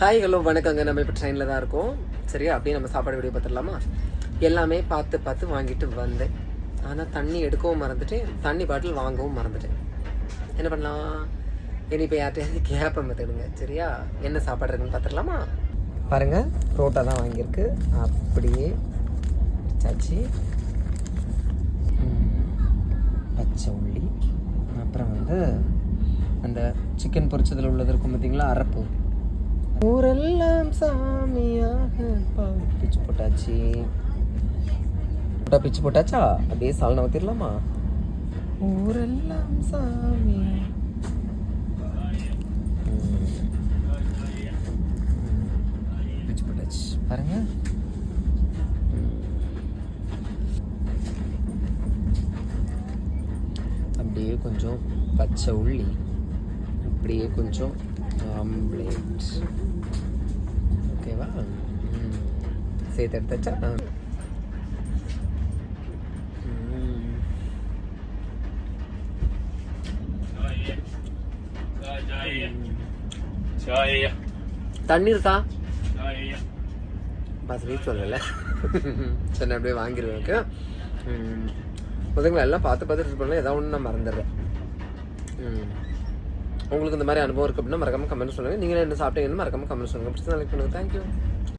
Hi hello வணக்கங்க. நம்ம இப்போ ட்ரெயினில் தான் இருக்கோம். சரியா? அப்படியே நம்ம சாப்பாடு வீடியோ பார்த்துடலாமா? எல்லாமே பார்த்து பார்த்து வாங்கிட்டு வந்தேன். ஆனால் தண்ணி எடுக்கவும் மறந்துட்டேன். தண்ணி பாட்டில் வாங்கவும் மறந்துட்டேன். என்ன பண்ணலாம்? இனி இப்போ யார்கிட்டயாவது கேப்பை பார்த்துடுங்க சரியா? என்ன சாப்பாடு இருக்குன்னு பார்த்துடலாமா? பாருங்கள் புரோட்டா தான் வாங்கியிருக்கு. அப்படியே சாச்சி பச்சை உள்ளி. அப்புறம் வந்து அந்த சிக்கன் பொரிச்சதில் உள்ளது இருக்கும் பார்த்தீங்களா? அரப்பு. ஊரெல்லாம் சாமியாக பிச்சு போட்டாச்சு. போட்டா பிச்சு போட்டாச்சா? அப்படியே சால்னா ஊற்றிடலாமா ஊரெல்லாம் சாமி பிச்சு போட்டாச்சு. பாருங்க. அப்படியே கொஞ்சம் பச்சை உள்ளி அப்படியே கொஞ்சம் ஆம்லேட் ஓகேவா சேர்த்து எடுத்தாச்சா? ம். தண்ணி இருக்கா பஸ் வீக் சொல்லல. சரி அப்படியே வாங்கிடுவேன் ஓகே முதல்ல எல்லாம் பார்த்து பார்த்துட்டு பண்ணலாம். ஏதாவது ஒன்று நான் மறந்துடுறேன். ம். உங்களுக்கு இந்த மாதிரி அனுபவம் இருக்குது அப்படின்னா மறக்காம கமெண்ட் சொல்லுங்கள் நீங்களே என்ன சாப்பிட்டீங்கன்னு மறக்காம கமெண்ட் சொல்லுங்க. பிடிச்ச லைக் பண்ணுங்கள் தேங்க்யூ